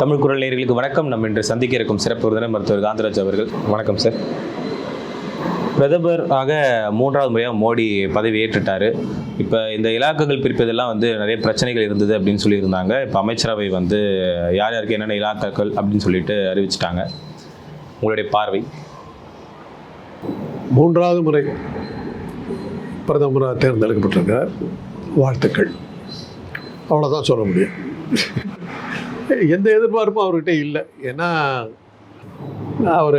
தமிழ் குரல் நேர்களுக்கு வணக்கம். நம்ம இன்று சந்திக்க இருக்கும் சிறப்பு விருந்தினர் மருத்துவர் காந்தராஜ் அவர்கள். வணக்கம் சார் பிரதமராக மூன்றாவது முறையாக மோடி பதவி ஏற்றுட்டாரு. இப்போ இந்த இலாக்குகள் பிரிப்பதெல்லாம் வந்து நிறைய பிரச்சனைகள் இருந்தது அப்படின்னு சொல்லியிருந்தாங்க. இப்போ அமைச்சரவை வந்து யார் யாருக்கு என்னென்ன இலாக்காக்கள் அப்படின்னு சொல்லிட்டு அறிவிச்சிட்டாங்க. உங்களுடைய பார்வை? மூன்றாவது முறை பிரதமராக தேர்ந்தெடுக்கப்பட்டிருக்கார் வாழ்த்துக்கள். அவ்வளோதான் சொல்ல முடியும். எந்த எதிர்பார்ப்பும் அவர்கிட்ட இல்லை. ஏன்னா அவர்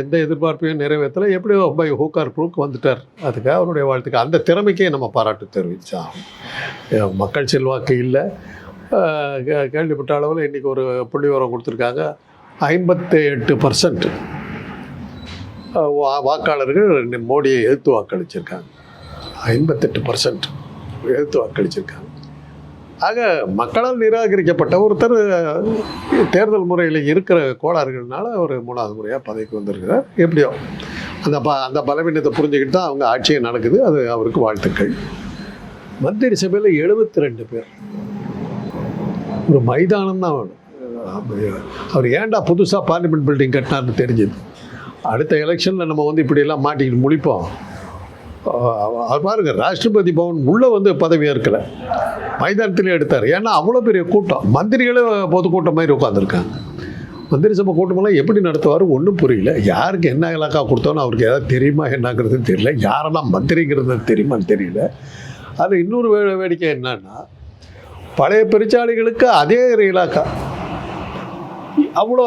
எந்த எதிர்பார்ப்பையும் நிறைவேற்றலை. எப்படியோ பை ஹூக்கார் ப்ரூக் வந்துட்டார். அதுக்கு அவருடைய வாழ்த்துக்கு அந்த திறமைக்கே நம்ம பாராட்டு தெரிவித்தா மக்கள் செல்வாக்கு இல்லை. கேள்விப்பட்ட அளவில் இன்றைக்கி ஒரு புள்ளிவரம் கொடுத்துருக்காங்க. ஐம்பத்தி எட்டு பர்சன்ட் வாக்காளர்கள் மோடியை எதிர்த்து வாக்களிச்சிருக்காங்க. ஐம்பத்தெட்டு பர்சன்ட் எதிர்த்து வாக்களிச்சிருக்காங்க. ஆக மக்களால் நிராகரிக்கப்பட்ட ஒருத்தர் தேர்தல் முறையில் இருக்கிற கோளாறுகள்னால அவர் மூணாவது முறையாக பதவிக்கு வந்திருக்கிறார். எப்படியோ அந்த ப அந்த பலவீனத்தை புரிஞ்சுக்கிட்டு தான் அவங்க ஆட்சியை நடக்குது. அது அவருக்கு வாழ்த்துக்கள். மந்திரி சபையில் எழுபத்தி ரெண்டு பேர். ஒரு மைதானம் தான் வேணும். அவர் ஏன்டா புதுசாக பார்லிமெண்ட் பில்டிங் கட்டினார்னு தெரிஞ்சுது. அடுத்த எலெக்ஷனில் நம்ம வந்து இப்படியெல்லாம் மாட்டிக்கிட்டு முழிப்போம். அவர் பாருங்க ராஷ்டிரபதி பவன் உள்ளே வந்து பதவி ஏற்கலை மைதானத்திலே எடுத்தார். ஏன்னா அவ்வளோ பெரிய கூட்டம். மந்திரிகளும் பொதுக்கூட்டம் மாதிரி உட்காந்துருக்காங்க மந்திரி சபை கூட்டமெல்லாம் எப்படி நடத்துவார்? ஒன்றும் புரியல. யாருக்கு என்ன இலாக்கா கொடுத்தோன்னு அவருக்கு ஏதாவது தெரியுமா என்னங்கிறது தெரியல. யாரெல்லாம் மந்திரிங்கிறது தெரியுமான்னு தெரியல. அது இன்னொரு வே வேடிக்கை என்னன்னா பழைய பெருச்சாளிகளுக்கு அதே ஒரு இலாக்கா. அவ்வளோ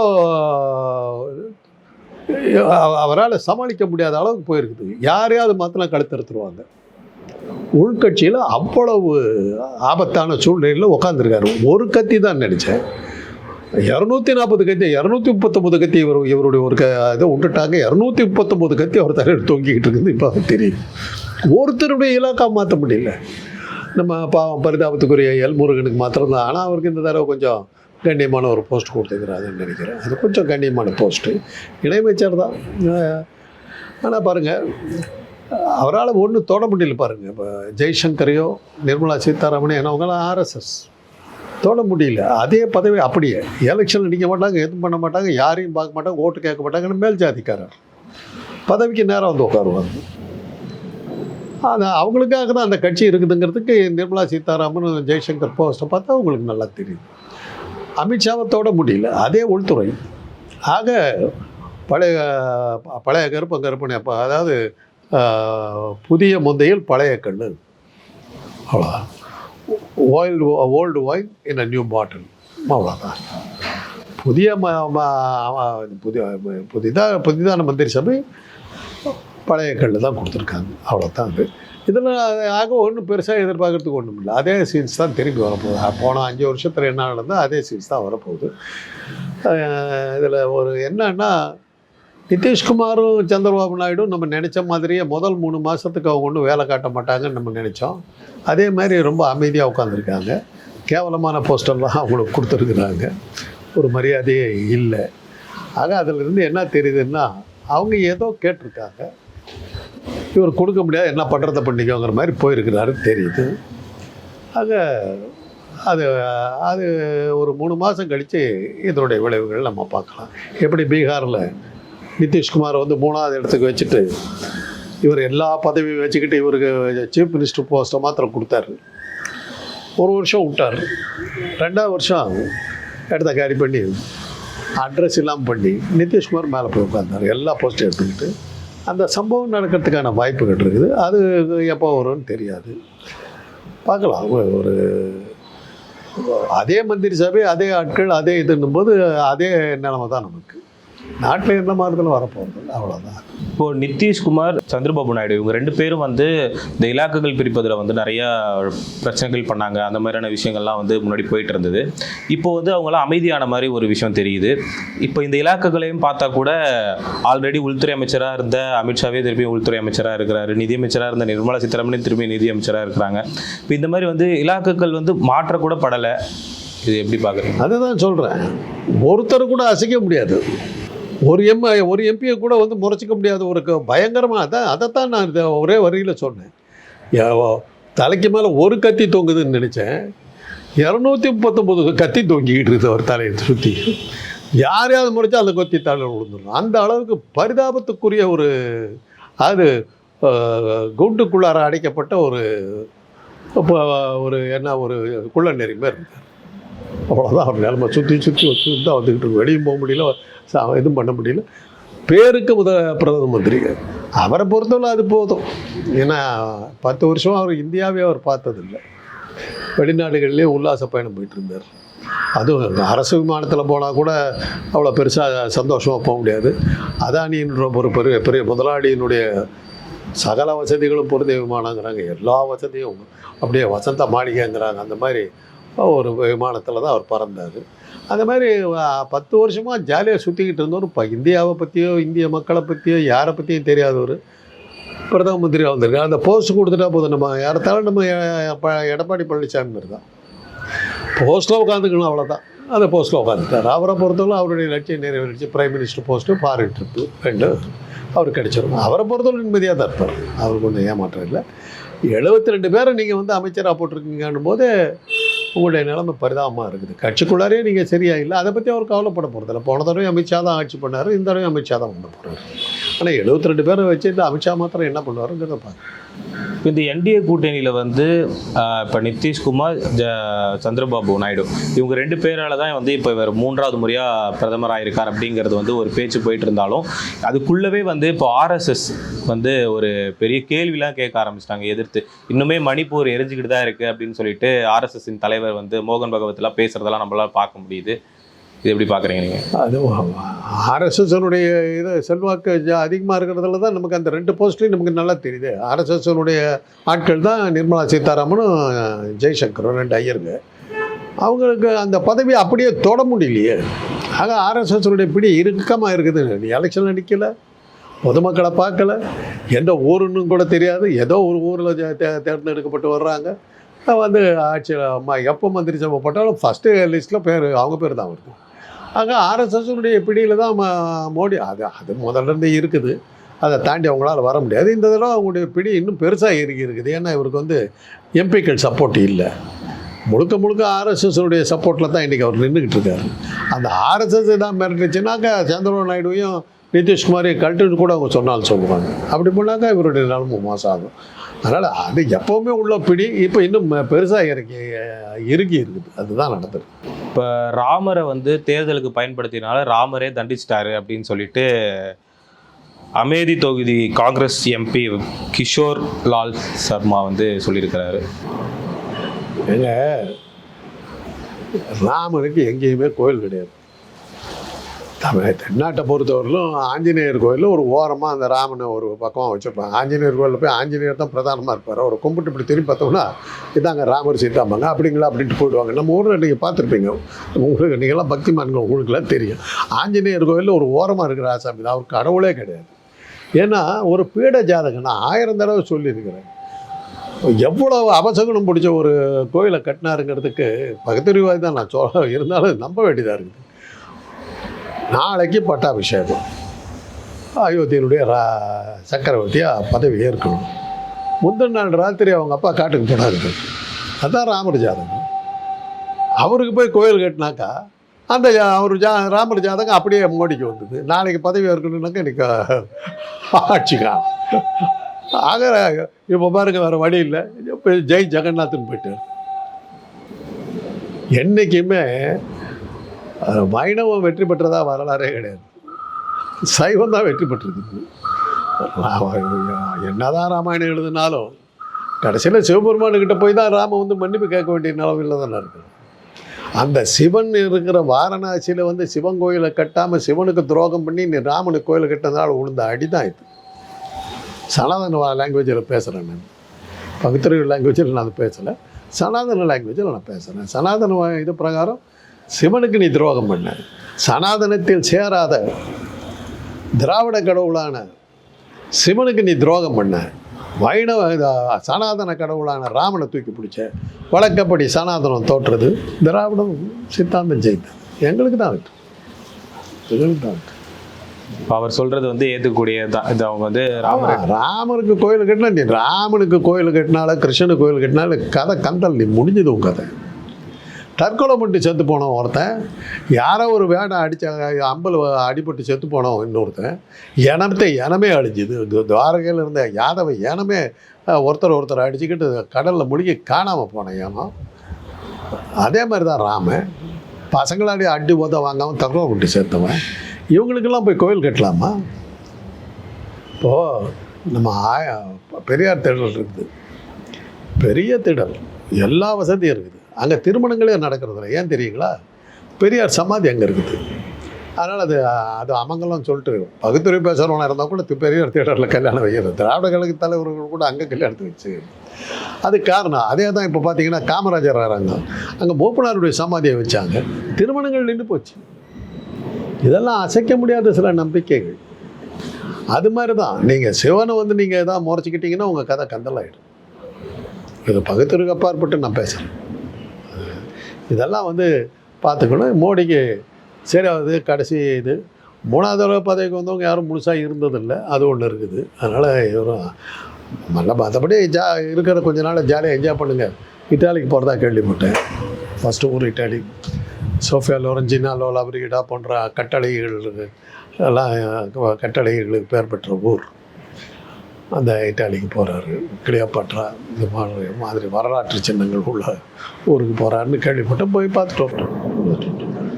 அவரால் சமாளிக்க முடியாத அளவுக்கு போயிருக்குது. யாரையாவது மாத்தினா கழுத்தறுத்துருவாங்க. உள்கட்சியில் அவ்வளவு ஆபத்தான சூழ்நிலையில் உட்காந்துருக்காரு ஒரு கத்தி தான் நினச்சேன் இரநூத்தி நாற்பது கத்தி இரநூத்தி முப்பத்தொம்பது கத்தி இவர் இவருடைய ஒரு க இதை விட்டுட்டாங்க இரநூத்தி முப்பத்தொம்பது கத்தி அவர் தலையில் தொங்கிக்கிட்டு இருக்குது இப்போ அது தெரியும் ஒருத்தருடைய இலாக்கா மாற்ற முடியல. நம்ம பாவம் பரிதாபத்துக்குரிய எல் முருகனுக்கு மாத்திரம்தான். ஆனால் அவருக்கு இந்த தடவை கொஞ்சம் கண்ணியமான ஒரு போஸ்ட் கொடுத்துக்கிறாருன்னு நினைக்கிறேன். அது கொஞ்சம் கண்ணியமான போஸ்ட்டு. இணையமைச்சர் தான். ஆனால் பாருங்கள் அவரால் ஒன்றும் தொட முடியல பாருங்கள் இப்போ ஜெய்சங்கரையோ நிர்மலா சீத்தாராமனோ ஏன்னா அவங்களாம் ஆர்எஸ்எஸ் தொட முடியல. அதே பதவி அப்படியே. எலெக்ஷனில் நிற்க மாட்டாங்க எதுவும் பண்ண மாட்டாங்க யாரையும் பார்க்க மாட்டாங்க ஓட்டு கேட்க மாட்டாங்கன்னு மேல் ஜாதிக்காரர். பதவிக்கு நேரம் வந்து உட்காருவாங்க. அது அவங்களுக்காக தான் அந்த கட்சி இருக்குதுங்கிறதுக்கு நிர்மலா சீதாராமன் ஜெய்சங்கர் போஸ்ட்டை பார்த்தா அவங்களுக்கு நல்லா தெரியுது. அமித்ஷாவை தொட முடியல. அதே உள்துறை. ஆக பழைய பழைய கருப்பம் கருப்பனை அப்போ அதாவது புதிய முந்தையில் பழைய கண்ணு. அவ்வளோதான் old old wine in a new bottle அவ்வளோதான் புதிய ம புதிய புதிதாக புதிதான மந்திரி சபை பழைய கல் தான் கொடுத்துருக்காங்க. அவ்வளோதான் அது. இதில் ஆக ஒன்றும் பெருசாக எதிர்பார்க்கறதுக்கு ஒன்றும் இல்லை. அதே சீன்ஸ் தான் திரும்பி வரப்போகுது. போன அஞ்சு வருஷத்தில் என்ன நடந்தால் அதே சீன்ஸ் தான் வரப்போகுது. இதில் ஒரு என்னன்னா நிதிஷ்குமாரும் சந்திரபாபு நாயுடும் நம்ம நினச்ச மாதிரியே முதல் மூணு மாதத்துக்கு அவங்க ஒன்றும் வேலை காட்ட மாட்டாங்கன்னு நம்ம நினச்சோம். அதே மாதிரி ரொம்ப அமைதியாக உட்காந்துருக்காங்க கேவலமான போஸ்டர்லாம் அவங்களுக்கு கொடுத்துருக்குறாங்க. ஒரு மரியாதையே இல்லை. ஆக அதிலிருந்து என்ன தெரியுதுன்னா அவங்க ஏதோ கேட்டிருக்காங்க. இவர் கொடுக்க முடியாது என்ன பண்ணுறதை பண்ணிக்கோங்கிற மாதிரி போயிருக்கிறாரு தெரியுது. ஆக அது அது ஒரு மூணு மாதம் கழித்து இதனுடைய விளைவுகள் நம்ம பார்க்கலாம். எப்படி பீகாரில் நிதிஷ்குமார் வந்து மூணாவது இடத்துக்கு வச்சுட்டு இவர் எல்லா பதவியும் வச்சுக்கிட்டு இவருக்கு சீஃப் மினிஸ்டர் போஸ்ட்டை மாத்திரம் கொடுத்தாரு. ஒரு வருஷம் விட்டார். ரெண்டாவது வருஷம் இடத்த கேரி பண்ணி அட்ரஸ் இல்லாமல் பண்ணி நிதிஷ்குமார் மேலே போய் உட்காந்தார் எல்லா போஸ்ட்டும் எடுத்துக்கிட்டு. அந்த சம்பவம் நடக்கிறதுக்கான வாய்ப்புகள் இருக்குது. அது எப்போ வரும்னு தெரியாது. பார்க்கலாம். ஒரு- ஒரு அதே மந்திரி சபை அதே ஆட்கள் அதே இதுன்னும் போது அதே நிலைமை தான் நமக்கு. நாட்டில் எந்த மாறுதலும் வரப்போகிறது அவ்வளோதான் இப்போ நிதிஷ்குமார் சந்திரபாபு நாயுடு இவங்க ரெண்டு பேரும் வந்து இந்த இலாக்குகள் பிரிப்பதில் வந்து நிறைய பிரச்சனைகள் பண்ணாங்க. அந்த மாதிரியான விஷயங்கள்லாம் வந்து முன்னாடி போயிட்டு இருந்தது. இப்போ வந்து அவங்களாம் அமைதியான மாதிரி ஒரு விஷயம் தெரியுது. இப்போ இந்த இலாக்குகளையும் பார்த்தா கூட ஆல்ரெடி உள்துறை அமைச்சராக இருந்த அமித்ஷாவே திருப்பி உள்துறை அமைச்சராக இருக்கிறாரு. நிதியமைச்சராக இருந்த நிர்மலா சீதாராமன் திருப்பி நிதி அமைச்சராக இருக்கிறாங்க. இப்போ இந்த மாதிரி வந்து இலாக்குகள் வந்து மாற்றக்கூட படலை. இது எப்படி பார்க்குறீங்க? அதை தான் சொல்கிறேன் ஒருத்தர் கூட அசைக்க முடியாது. ஒரு எம் ஒரு எம்பியை கூட வந்து முறைச்சிக்க முடியாத ஒரு பயங்கரமாக தான் அதான் அதைத்தான் நான் ஒரே வரியில் சொன்னேன். தலைக்கு மேலே ஒரு கத்தி தொங்குதுன்னு நினச்சேன். இரநூத்தி முப்பத்தொம்போது கத்தி தொங்கிக்கிட்டு இருக்குது அவர் தலையை சுற்றி யாரையாவது முறைச்சா அந்த கொத்தி தலையில் விழுந்துடும் அந்த அளவுக்கு பரிதாபத்துக்குரிய ஒரு அது குண்டுக்குள்ளார அடைக்கப்பட்ட ஒரு இப்போ ஒரு என்ன ஒரு குள்ள நெறி மாதிரி அவ்வளோதான் அவர் நிலமை சுற்றி சுற்றி வச்சு தான் வந்துக்கிட்டு இருக்கு. வெளியும் போக முடியல எதுவும் பண்ண முடியல. பேருக்கு முத பிரதம மந்திரி. அவரை பொறுத்தவரை அது போதும். ஏன்னா பத்து வருஷம் அவர் இந்தியாவே அவர் பார்த்ததில்லை. வெளிநாடுகள்லேயே உல்லாச பயணம் போயிட்டு இருந்தார். அதுவும் அரசு விமானத்தில் போனால் கூட அவ்வளோ பெருசாக சந்தோஷமாக போக முடியாது. அதானின்ற ஒரு பெரிய பெரிய முதலாளியினுடைய சகல வசதிகளும் பொருந்திய விமானங்கிறாங்க. எல்லா வசதியும் அப்படியே வசந்த மாளிகைங்கிறாங்க. அந்த மாதிரி ஒரு விமானத்தில் தான் அவர் பறந்தார். அந்த மாதிரி பத்து வருஷமாக ஜாலியாக சுற்றிக்கிட்டு இருந்தவர் இப்போ இந்தியாவை பற்றியோ இந்திய மக்களை பற்றியோ யாரை பற்றியும் தெரியாதவர். பிரதம மந்திரியாக வந்திருக்காரு. அந்த போஸ்ட் கொடுத்துட்டா போதும். நம்ம யாரத்தாலும் நம்ம ப- எடப்பாடி பழனிசாமி மாதிரி தான். போஸ்ட்டில் உட்காந்துக்கணும் அவ்வளோதான் அந்த போஸ்ட்டில் உட்காந்துட்டார். அவரை பொறுத்தவரை அவருடைய லட்சியம் நிறைவேறிச்சு. Prime minister post foreign trip ரெண்டு அவர் கிடச்சிரும். அவரை பொறுத்தவரை நிம்மதியாக தான் இருப்பார். அவருக்கு ஒன்றும் ஏமாற்றம் இல்லை. எழுபத்தி ரெண்டு பேரை நீங்கள் வந்து அமைச்சராக போட்டிருக்கீங்கன்னும் போது உங்களுடைய நிலைமை பரிதாபமாக இருக்குது. கட்சிக்குள்ளாரே நீங்கள் சரியா இல்லை அதை பற்றி அவர் கவலைப்பட போகிறதில்ல போன தடவை அமித்ஷா தான் ஆட்சி பண்ணார். இந்த தடவை அமித்ஷா தான் பண்ண போகிறார் ஆனால் எழுபத்தி ரெண்டு பேரை வச்சு இந்த அமித்ஷா மாத்திரம் என்ன பண்ணுவாருங்கிறத பாருங்கள் இந்த என்டிஏ கூட்டணியில் வந்து இப்போ நிதிஷ்குமார் ஜ சந்திரபாபு நாயுடு. இவங்க ரெண்டு பேரால தான் வந்து இப்போ இவர் மூன்றாவது முறையாக பிரதமர் ஆயிருக்கார் அப்படிங்கிறது வந்து ஒரு பேச்சு போயிட்டு இருந்தாலும் அதுக்குள்ளவே வந்து இப்போ ஆர்எஸ்எஸ் வந்து ஒரு பெரிய கேள்விலாம் கேட்க ஆரம்பிச்சிட்டாங்க எதிர்த்து. இன்னுமே மணிப்பூர் எரிஞ்சுக்கிட்டு தான் இருக்குது அப்படின்னு சொல்லிட்டு ஆர்எஸ்எஸ்ஸின் தலைவர் வந்து மோகன் பகவத்லாம் பேசுறதெல்லாம் நம்மளால் பார்க்க முடியுது. இது எப்படி பார்க்குறீங்க நீங்கள் அது ஆர்எஸ்எஸ்னுடைய இது செல்வாக்கு அதிகமாக இருக்கிறதுல தான் நமக்கு அந்த ரெண்டு போஸ்ட்லையும் நமக்கு நல்லா தெரியுது. ஆர்எஸ்எஸ்னுடைய ஆட்கள் தான் நிர்மலா சீதாராமனும் ஜெய்சங்கரும் ரெண்டு ஐயருங்க. அவங்களுக்கு அந்த பதவி அப்படியே தொட முடியலையே. ஆக ஆர்எஸ்எஸ்னுடைய பிடி இறுக்கமாக இருக்குது. நீ எலெக்ஷன் நிற்கல பொதுமக்களை பார்க்கல எந்த ஊருன்னு கூட தெரியாது. ஏதோ ஒரு ஊரில் தேர்ந்தெடுக்கப்பட்டு வர்றாங்க. வந்து ஆட்சியில் அம்மா எப்போ மந்திரி சபை போட்டாலும் ஃபஸ்ட்டு லிஸ்ட்டில் பேர் அவங்க பேர் தான் வருது. ஆக ஆர்எஸ்எஸ்னுடைய பிடியில் தான் மோடி அது அது முதல்ல இருந்தே இருக்குது. அதை தாண்டி அவங்களால வர முடியாது. இந்த தடவை அவங்களுடைய பிடி இன்னும் பெருசாக இறுகி இருக்குது. ஏன்னா இவருக்கு வந்து எம்பிக்கள் சப்போர்ட் இல்லை. முழுக்க முழுக்க ஆர்எஸ்எஸ்னுடைய சப்போர்ட்டில் தான் இன்றைக்கி அவர் நின்றுக்கிட்டு இருக்காரு. அந்த ஆர்எஸ்எஸ் தான் மிரட்டுச்சுனாக்கா சந்திரபாபு நாயுடுவையும் நிதிஷ்குமாரையும் கழட்டுன்னு கூட அவங்க சொன்னாலும் சொல்லுவாங்க. அப்படி பண்ணாக்கா இவருடைய நிலமும் மோசம் ஆகும் அதனால் அது எப்போவுமே உள்ள பிடி. இப்போ இன்னும் பெருசாக இறக்கி இறுகி இருக்குது. அதுதான் நடந்தது இப்போ ராமரை வந்து தேர்தலுக்கு பயன்படுத்தினால ராமரே தண்டிச்சிட்டாரு அப்படின்னு சொல்லிட்டு அமேதி தொகுதி காங்கிரஸ் எம்பி கிஷோர் லால் சர்மா வந்து சொல்லியிருக்கிறாரு. ஏங்க ராமனுக்கு எங்கேயுமே கோயில் கிடையாது. தமிழ் தென்னாட்டை பொறுத்தவரையிலும் ஆஞ்சநேயர் கோயிலில் ஒரு ஓரமாக அந்த ராமனை ஒரு பக்கமாக வச்சுருப்பாங்க. ஆஞ்சநேயர் கோயிலில் போய் ஆஞ்சநேயர் தான் பிரதானமாக இருப்பார். அவர் கும்பிட்டு இப்படி திரும்பி பார்த்தோம்னா இதாங்க ராமர் சீதாமாங்க அப்படிங்களா அப்படின்ட்டு போயிடுவாங்க. நம்ம ஊரில் நீங்கள் பார்த்துருப்பீங்க. உங்களுக்கு நீங்கள்லாம் பக்திமான்கள் உங்களுக்குலாம் தெரியும். ஆஞ்சநேயர் கோயிலில் ஒரு ஓரமாக இருக்கிற ஆசாமி தான். அவர் கடவுளே கிடையாது. ஏன்னா ஒரு பீட ஜாதகம் நான் ஆயிரம் தடவை சொல்லியிருக்கிறேன். எவ்வளோ அவசகுணம் பிடிச்ச ஒரு கோயிலை கட்டினாருங்கிறதுக்கு பகுத்தறிவாதி தான் நான் சொல்ல இருந்தாலும் நம்ப வேண்டியதாக இருக்குது. நாளைக்கு பட்டாபிஷேகம். அயோத்தியனுடைய ரா சக்கரவர்த்தியாக பதவி ஏற்கணும். முந்தின நாள் ராத்திரி அவங்க அப்பா காட்டுக்கு போனாரு. அதுதான் ராமர் ஜாதகம். அவருக்கு போய் கோயில் கட்டினாக்கா அந்த அவர் ஜா ராமர் ஜாதகம் அப்படியே மோடிக்கு வந்தது. நாளைக்கு பதவி ஏற்கணும்னாக்கா இன்னைக்கு ஆட்சி ஆக இப்போ பாருங்க வேறு வழி இல்லை. இப்போ ஜெய் ஜெகநாத்னு போயிட்டு என்றைக்குமே வைணவம் வெற்றி பெற்றதா வரலாறே கிடையாது. சைவம் தான் வெற்றி பெற்றிருக்குது என்னதான் ராமாயணம் எழுதினாலும் கடைசியில் சிவபெருமானுக்கிட்ட போய் தான் ராமன் வந்து மன்னிப்பு கேட்க வேண்டிய நிலவில் தானே இருக்குது அந்த சிவன் இருக்கிற வாரணாசியில் வந்து சிவன் கோயிலை கட்டாமல் சிவனுக்கு துரோகம் பண்ணி நீ ராமனுக்கு கோயிலை கட்டினதால் உளுந்த அடி தான் இது. சனாதன லாங்குவேஜில் பேசுகிறேன் நான். பகுத்தறிவு லாங்குவேஜில் நான் பேசலை. சனாதன லாங்குவேஜில் நான் பேசுகிறேன் சனாதன இது பிரகாரம் சிவனுக்கு நீ துரோகம் பண்ண. சனாதனத்தில் சேராத திராவிட கடவுளான சிவனுக்கு நீ துரோகம் பண்ண. வைணவ இத- சனாதன கடவுளான ராமனை தூக்கி பிடிச்ச. வழக்கப்படி சனாதனம் தோற்றுறது திராவிடம் சித்தாந்தம் ஜெயித்தது எங்களுக்கு தான் எங்களுக்கு தான் அவர் சொல்றது வந்து ஏற்றுக்கூடிய தான். இது அவங்க வந்து ராமர் ராமருக்கு கோயில் கட்டினா நீ ராமனுக்கு கோயில் கட்டினால கிருஷ்ணனுக்கு கோயில் கட்டினால கதை கந்தல் நீ முடிஞ்சது உன் கதை. தற்கொலை பண்ணி செத்து போனவன் ஒருத்தன் யாரோ ஒரு வேடை அடித்த அம்பல் அடிபட்டு செத்து போனவன் இன்னொருத்தன் இனத்தை இனமே அழிஞ்சுது. துவாரகையில் இருந்த யாதவ இனமே ஒருத்தர் ஒருத்தர் அடிச்சுக்கிட்டு கடலில் முழுகி காணாமல் போன ஏனம் அதே மாதிரி தான் ராமன். பசங்களாடி அடி போத வாங்காமல் தற்கொலை பண்ணி சேர்த்தவன் இவங்களுக்கெல்லாம் போய் கோயில் கட்டலாமா? இப்போது நம்ம ஆயா பெரியார் திடல் இருக்குது. பெரிய திடல். எல்லா வசதியும் இருக்குது. அங்கே திருமணங்களே நடக்கிறதில்ல. ஏன் தெரியுங்களா? பெரியார் சமாதி அங்கே இருக்குது. அதனால் அது அது அமங்கலம் சொல்லிட்டு பகுத்துறை பேசுகிறவனா இருந்தால் கூட பெரியார் தேட்டரில் கல்யாணம் வைக்கிறது. திராவிட கழக தலைவர்கள் கூட அங்கே கல்யாணத்து வச்சு. அது காரணம். அதே தான் இப்போ பார்த்தீங்கன்னா காமராஜர் வராங்க அங்கே மூப்பனாருடைய சமாதியை வச்சாங்க. திருமணங்கள் நின்று போச்சு. இதெல்லாம் அசைக்க முடியாத சில நம்பிக்கைகள். அது மாதிரி தான் நீங்கள் சிவனை வந்து நீங்கள் எதாவது முறைச்சிக்கிட்டீங்கன்னா உங்கள் கதை கந்தலாயிடும் இது பகுத்தறிவுக்கு அப்பாற்பட்டு நான் பேசுகிறேன் இதெல்லாம் வந்து பார்த்துக்கணும். மோடிக்கு சரியாவது கடைசி இது. மூணாவது தடவை பதவிக்கு வந்தவங்க யாரும் முழுசாக இருந்ததில்லை. அது ஒன்று இருக்குது. அதனால் இவரும் நல்ல மற்றபடி ஜா இருக்கிற கொஞ்ச நாள் ஜாலியாக என்ஜாய் பண்ணுங்கள் இட்டாலிக்கு போகிறதா கேள்விப்பட்டேன். ஃபஸ்ட்டு ஊர் இட்டாலி. சோஃபியா லோரஞ்சினா லோலா பிரிகிடா போன்ற கட்டளைகள் எல்லாம் கட்டளைகளுக்கு பெயர் பெற்ற ஊர். அந்த இட்டாலிக்கு போகிறாரு கிளியோபாட்ரா இந்த மாதிரி மாதிரி வரலாற்று சின்னங்கள் உள்ள ஊருக்கு போகிறாருன்னு கேள்விப்பட்டேன் போய் பார்த்துட்டு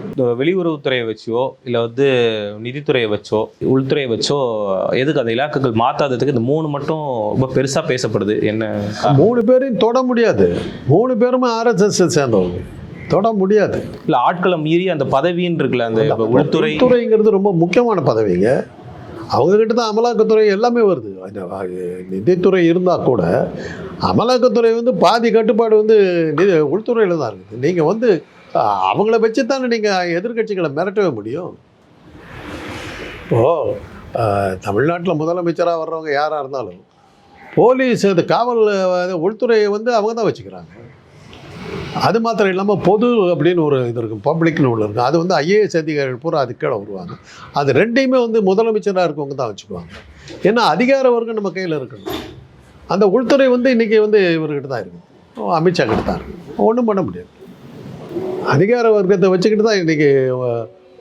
இந்த வெளியுறவுத்துறையை வச்சோ இல்லை வந்து நிதித்துறையை வச்சோ உள்துறையை வச்சோ எதுக்கு அந்த இலாக்குகள் மாத்தாததுக்கு இந்த மூணு மட்டும் ரொம்ப பெருசாக பேசப்படுது? என்ன மூணு பேரையும் தொட முடியாது. மூணு பேருமே ஆர்எஸ்எஸ் சேர்ந்தவங்க. தொட முடியாது. இல்லை ஆட்களை மீறி அந்த பதவின்னு இருக்குல்ல அந்த உள்துறை உள்துறைங்கிறது ரொம்ப முக்கியமான பதவிங்க. அவங்கக்கிட்ட தான் அமலாக்கத்துறை எல்லாமே வருது. நிதித்துறை இருந்தால் கூட அமலாக்கத்துறை வந்து பாதி கட்டுப்பாடு வந்து நிதி உள்துறையில் தான் இருக்குது. நீங்கள் வந்து அவங்கள வச்சு தானே நீங்கள் எதிர்க்கட்சிகளை மிரட்டவே முடியும்? இப்போது தமிழ்நாட்டில் முதலமைச்சராக வர்றவங்க யாராக இருந்தாலும் போலீஸ் அது காவல் உள்துறையை வந்து அவங்க தான் வச்சுக்கிறாங்க. அது மாத்திரம் இல்லாமல் பொது அப்படின்னு ஒரு இது இருக்கும் பப்ளிக்னு ஒன்று இருக்கும். அது வந்து ஐஏஎஸ் அதிகாரிகள் பூரா அது கீழே வருவாங்க. அது ரெண்டையுமே வந்து முதலமைச்சராக இருக்கவங்க தான் வச்சுக்குவாங்க. ஏன்னா அதிகார வர்க்கம் நம்ம கையில் இருக்கணும். அந்த உள்துறை வந்து இன்றைக்கி வந்து இவர்கிட்ட தான் இருக்கும். அமித்ஷா கிட்ட தான் இருக்கும். ஒன்றும் பண்ண முடியாது. அதிகார வர்க்கத்தை வச்சுக்கிட்டு தான் இன்றைக்கி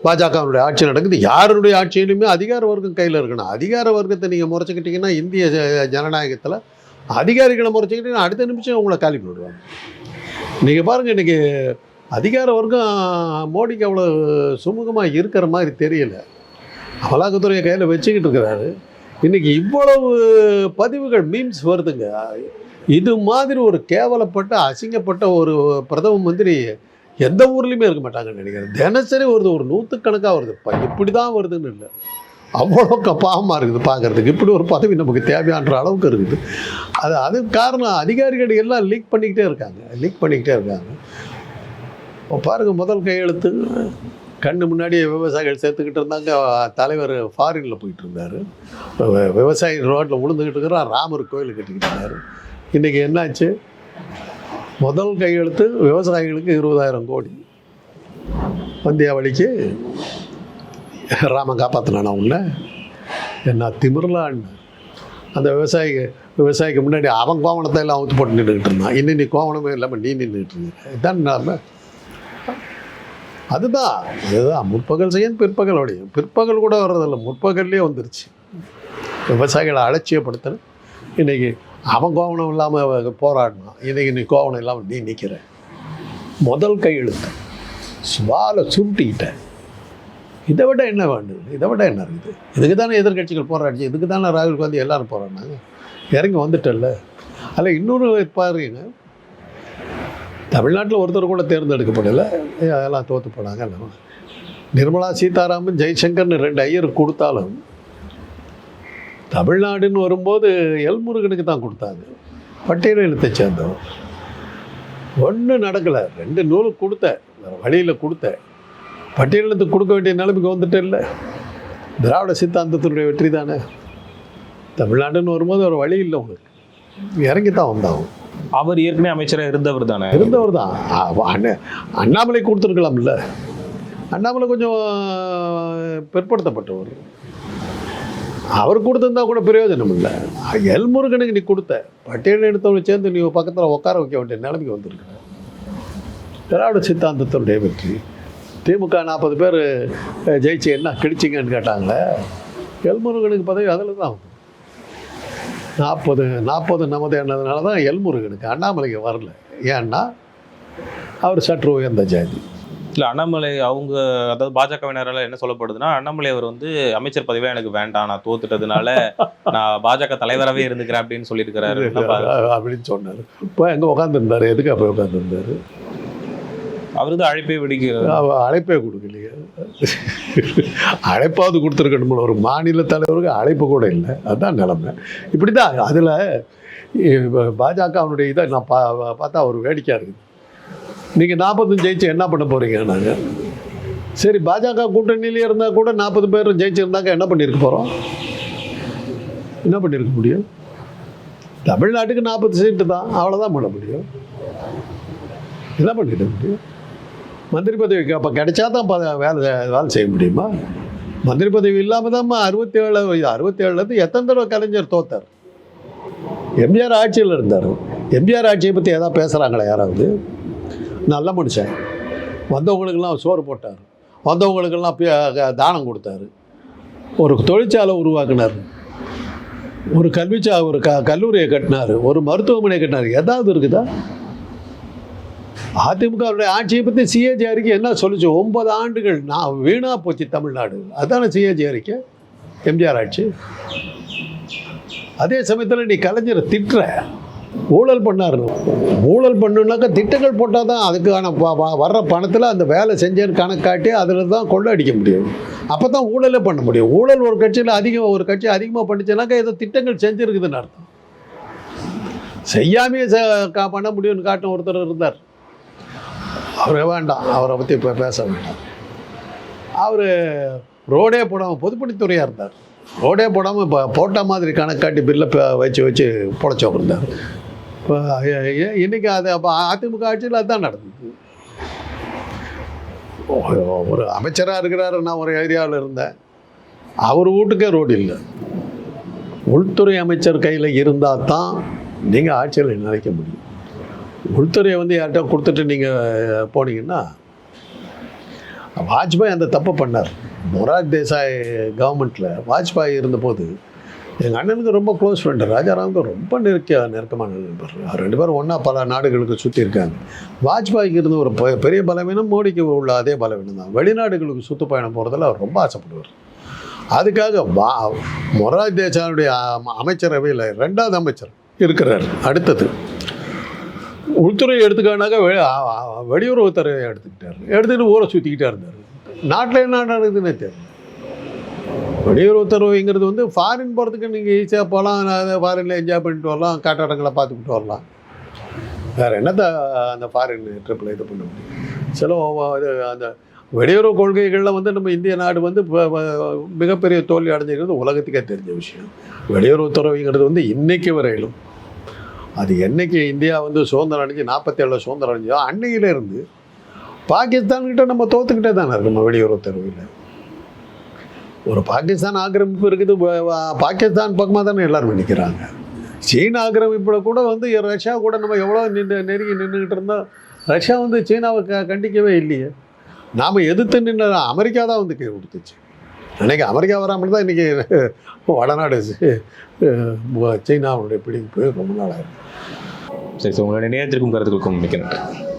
பாஜகவினுடைய ஆட்சி நடக்குது. யாருடைய ஆட்சியிலுமே அதிகார வர்க்கம் கையில் இருக்கணும். அதிகார வர்க்கத்தை நீங்கள் முறைச்சிக்கிட்டிங்கன்னா இந்திய ஜ- ஜனநாயகத்தில் அதிகாரிகளை முறைச்சிக்கிட்டீங்கன்னா அடுத்த நிமிஷம் உங்களை காலி பண்ணிவிடுவாங்க நீங்கள் பாருங்கள் இன்றைக்கி அதிகார வர்க்கம் மோடிக்கு அவ்வளோ சுமூகமாக இருக்கிற மாதிரி தெரியல. அமலாக்கத்துறையை கையில் வச்சுக்கிட்டு இருக்கிறாரு. இன்றைக்கி இவ்வளவு பதிவுகள் மீம்ஸ் வருதுங்க. இது மாதிரி ஒரு கேவலப்பட்ட அசிங்கப்பட்ட ஒரு பிரதம மந்திரி எந்த ஊர்லேயுமே இருக்க மாட்டாங்கன்னு நினைக்கிறேன். தினசரி வருது ஒரு நூற்றுக்கணக்காக வருது. இப்போ இப்படி தான் வருதுன்னு இல்லை. அவ்வளோ பாவமாக இருக்குது பார்க்குறதுக்கு. இப்படி ஒரு பதவி நமக்கு தேவையான்ற அளவுக்கு இருக்குது. அது அது காரணம். அதிகாரிகள் எல்லாம் லீக் பண்ணிக்கிட்டே இருக்காங்க. லீக் பண்ணிக்கிட்டே இருக்காங்க. இப்போ பாருங்கள் முதல் கையெழுத்து. கண்ணு முன்னாடியே விவசாயிகள் சேர்த்துக்கிட்டு இருந்தாங்க. தலைவர் ஃபாரினில் போயிட்டு இருந்தார். விவசாயி ரோட்டில் விழுந்துக்கிட்டு இருக்கிறார் ராமர் கோயில் கட்டிக்கிட்டு இருந்தார். இன்றைக்கி என்னாச்சு? முதல் கையெழுத்து விவசாயிகளுக்கு இருபதாயிரம் கோடி. வந்தியாவளிக்கு ராமன் காப்பாற்றினானா உன்ன? என்ன திமிரலான்னு அந்த விவசாயி விவசாயிக்கு முன்னாடி அவன் கோவணத்தை எல்லாம் அவுத்து போட்டு நின்றுக்கிட்டு இருந்தான். இன்னும் நீ கோவணமே இல்லாமல் நீ நின்றுட்டு இருக்க. இதான் நாம. அதுதான். அதுதான் முற்பகல் செய்யும் பிற்பகல் உடையும் பிற்பகல் கூட வர்றதில்ல. முற்பகல்லே வந்துருச்சு. விவசாயிகளை அலட்சியப்படுத்தணும் இன்றைக்கி அவன் கோவணம் இல்லாமல் போராடினான். இன்றைக்கி நீ கோவணம் இல்லாமல் நீ நிற்கிற முதல் கையெழுத்து. சுவாலை சுருட்டிக்கிட்டேன் இதை விட என்ன வேண்டும் இதை விட என்ன இருக்குது? இதுக்கு தானே எதிர்கட்சிகள் போராடிச்சு. இதுக்கு தானே ராகுல் காந்தி எல்லாரும் போராடினாங்க. இறங்கி வந்துட்டல்ல. அதில் இன்னொரு பாருங்க. தமிழ்நாட்டில் ஒருத்தர் கூட தேர்ந்தெடுக்கப்படலை. அதெல்லாம் தோற்று போனாங்க. எல்லாம். நிர்மலா சீதாராமன் ஜெய்சங்கர்னு ரெண்டு ஐயர் கொடுத்தாலும் தமிழ்நாடுன்னு வரும்போது எல்முருகனுக்கு தான் கொடுத்தாங்க. பட்டியலினத்தை சேர்ந்தவன் ஒன்றும் நடக்கலை. ரெண்டு நூல் கொடுத்த. வழியில் கொடுத்தேன் பட்டியலினத்துக்கு கொடுக்க வேண்டிய நிலைமைக்கு வந்துட்டு இல்லை. திராவிட சித்தாந்தத்தினுடைய வெற்றி தானே. தமிழ்நாடுன்னு வரும்போது ஒரு வழி இல்லை உங்களுக்கு. இறங்கி தான் வந்தாங்க. அவர் ஏற்கனவே அமைச்சராக இருந்தவர் தானே? இருந்தவர் தான். அண்ணா அண்ணாமலை கொடுத்துருக்கலாம்ல. அண்ணாமலை கொஞ்சம் பிற்படுத்தப்பட்டவர். அவர் கொடுத்திருந்தா கூட பிரயோஜனம் இல்லை. எல்முருகனுக்கு நீ கொடுத்த. பட்டியல் எடுத்தவனை சேர்ந்து நீ பக்கத்தில் உட்கார வைக்க வேண்டிய நிலைமைக்கு வந்திருக்க திராவிட சித்தாந்தத்தினுடைய வெற்றி. திமுக நாற்பது பேர் ஜெயிச்சு என்ன கிழிச்சிங்கன்னு கேட்டாங்களே எல்முருகனுக்கு பதவி அதில் தான் நாற்பது நாற்பது நமது என்னதுனால தான் எல்முருகனுக்கு அண்ணாமலைக்கு வரல. ஏன்னா அவர் சற்று உயர்ந்த ஜாதி. இல்ல அண்ணாமலை அவங்க அதாவது பாஜகவினரால என்ன சொல்லப்படுதுன்னா அண்ணாமலை அவர் வந்து அமைச்சர் பதவியே எனக்கு வேண்டாம். நான் தோத்துட்டதுனால நான் பாஜக தலைவராகவே இருந்துக்கிறேன் அப்படின்னு சொல்லியிருக்கிறாரு. அப்படின்னு சொன்னார். இப்போ எங்கே உட்காந்துருந்தாரு எதுக்கு அப்போ உட்காந்துருந்தாரு அவர் தான் அழைப்பே விடுக்கிறார். அழைப்பே கொடுக்கலையே. அழைப்பாவது கொடுத்துருக்கணும்ல. ஒரு மாநில தலைவருக்கு அழைப்பு கூட இல்லை. அதுதான் நிலைமை. இப்படி தான் அதில் பாஜகவினுடைய இதை நான் பா பார்த்தா ஒரு வேடிக்கையாக இருக்குது நீங்கள் நாற்பத்தஞ்சு ஜெயிச்சு என்ன பண்ண போகிறீங்க நாங்கள் சரி பாஜக கூட்டணியிலே இருந்தால் கூட நாற்பது பேர் ஜெயிச்சிருந்தாங்க என்ன பண்ணியிருக்க போகிறோம் என்ன பண்ணியிருக்க முடியும்? தமிழ்நாட்டுக்கு நாற்பது சீட்டு தான் அவ்வளோதான் பண்ண முடியும். என்ன பண்ணிட்டு முடியும்? மந்திரி பதவி அப்போ கிடைச்சா தான் வேலை வேலை செய்ய முடியுமா? மந்திரி பதவி இல்லாமல் தான் அறுபத்தி ஏழு அறுபத்தி ஏழுலேருந்து எத்தனை தடவை கலைஞர் தோத்தார்? எம்ஜிஆர் ஆட்சியில் இருந்தார். எம்ஜிஆர் ஆட்சியை பற்றி எதாவது பேசுகிறாங்களா யாராவது? நல்ல மனுஷன். வந்தவங்களுக்கெல்லாம் சோறு போட்டார். வந்தவங்களுக்கெல்லாம் தானம் கொடுத்தாரு. ஒரு தொழிற்சாலை உருவாக்குனார். ஒரு கல்விச்சா ஒரு க கல்லூரியை கட்டினார். ஒரு மருத்துவமனையை கட்டினார். ஏதாவது இருக்குதா? அதிமுகவுடைய ஆட்சியை பற்றி சிஏஜி அறிக்கை என்ன சொல்லுச்சு? ஒன்பது ஆண்டுகள் நான் வீணாக போச்சு தமிழ்நாடு. அதானே சிஏஜி அறிக்கை? எம்ஜிஆர் ஆட்சி. அதே சமயத்தில் நீ கலைஞரை திட்டுற. ஊழல் பண்ணார் ஊழல் பண்ணுனாக்கா திட்டங்கள் போட்டால் தான் அதுக்கான வர்ற பணத்தில் அந்த வேலை செஞ்சேன்னு கணக்காட்டி அதில் தான் கொள்ளடிக்க முடியும். அப்போ தான் ஊழலே பண்ண முடியும். ஊழல் ஒரு கட்சியில் அதிகம் ஒரு கட்சி அதிகமாக பண்ணிச்சுனாக்கா ஏதோ திட்டங்கள் செஞ்சுருக்குதுன்னு அர்த்தம். செய்யாமையே ச- கா- பண்ண முடியும்னு காட்டும் ஒருத்தர் இருந்தார். அவரே வேண்டாம் அவரை பற்றி இப்போ பேச வேண்டாம். அவர் ரோடே போடாமல் பொதுப்பணித்துறையாக இருந்தார். ரோடே போடாமல் இப்போ போட்ட மாதிரி கணக்காட்டி பில்லை வச்சு வச்சு பொழைச்சவங்க இருந்தார். இப்போ இன்றைக்கி அது அப்போ அதிமுக ஆட்சியில் அதுதான் நடந்தது. ஒரு அமைச்சராக இருக்கிறாரு நான் ஒரு ஏரியாவில் இருந்தேன். அவர் வீட்டுக்கே ரோடு இல்லை. உள்துறை அமைச்சர் கையில் இருந்தால் தான் நீங்கள் ஆட்சியில் நினைக்க முடியும். உள்துறையை வந்து யார்கிட்ட கொடுத்துட்டு நீங்கள் போனீங்கன்னா வாஜ்பாய் அந்த தப்பை பண்ணார். மொராக் தேசாய் கவர்மெண்ட்டில் வாஜ்பாய் இருந்தபோது எங்கள் அண்ணனுக்கு ரொம்ப க்ளோஸ் ஃப்ரெண்டு ராஜாராமுக்கு ரொம்ப நெருக்க நெருக்கமான நண்பர். ரெண்டு பேரும் ஒன்றா பல நாடுகளுக்கு சுற்றி இருக்காங்க. வாஜ்பாய்க்கு இருந்த ஒரு பெ- பெரிய பலவீனம் மோடிக்கு உள்ள அதே பலவீனம் தான். வெளிநாடுகளுக்கு சுற்றுப்பயணம் போகிறதுல அவர் ரொம்ப ஆசைப்படுவார். அதுக்காக வா மொரார் தேசாயுடைய அமைச்சரவையில் ரெண்டாவது அமைச்சர் இருக்கிறார். அடுத்தது உள்துறை எடுத்துக்கானாக்க வெ வெளியுறவுத்துறை எடுத்துக்கிட்டார். எடுத்துக்கிட்டு ஊரை சுற்றிக்கிட்டே இருந்தார். நாட்டில் என்ன நடக்குதுன்னே தெரியல. வெளியுறவுத்துறைங்கிறது வந்து ஃபாரின் போகிறதுக்கு நீங்கள் ஈஸியாக போகலாம் ஃபாரினில் என்ஜாய் பண்ணிட்டு வரலாம். காட்டாடங்களை பார்த்துக்கிட்டு வரலாம். வேறு என்னத்தை அந்த ஃபாரின் ட்ரிப்பில் இது பண்ண முடியும்? சில இது அந்த வெளியுறவு கொள்கைகளில் வந்து நம்ம இந்திய நாடு வந்து மிகப்பெரிய தோல்வி அடைஞ்சிருக்கிறது உலகத்துக்கே தெரிஞ்ச விஷயம். வெளியுறவுத்துறைங்கிறது வந்து இன்றைக்கு வரையிலும் அது என்னைக்கு இந்தியா வந்து சுதந்திரம் அடைஞ்சு நாற்பத்தேழில் சுதந்திரம் அடைஞ்சோ அன்னையிலேருந்து பாகிஸ்தான்கிட்ட நம்ம தோத்துக்கிட்டே தானே இருக்கணும் வெளியுறவு தெருவில் ஒரு பாகிஸ்தான் ஆக்கிரமிப்பு இருக்குது பாகிஸ்தான் பக்கமாக தானே எல்லாரும் நிற்கிறாங்க சீன ஆக்கிரமிப்பில் கூட வந்து ரஷ்யா கூட நம்ம எவ்வளோ நின்று நெருங்கி நின்றுக்கிட்டு இருந்தோம் ரஷ்யா வந்து சீனாவை க கண்டிக்கவே இல்லையே. நாம் எதிர்த்து நின்று அமெரிக்கா தான் வந்து கை கொடுத்துச்சு. அன்றைக்கி அமெரிக்கா வராமல் தான் இன்றைக்கி வடநாடு சீனாவுடைய பிடிப்பு ரொம்ப நாளாக சரி சார் உங்களுடைய நேரத்திற்கும் கருத்துக்களுக்கும் மிக்க நன்றி.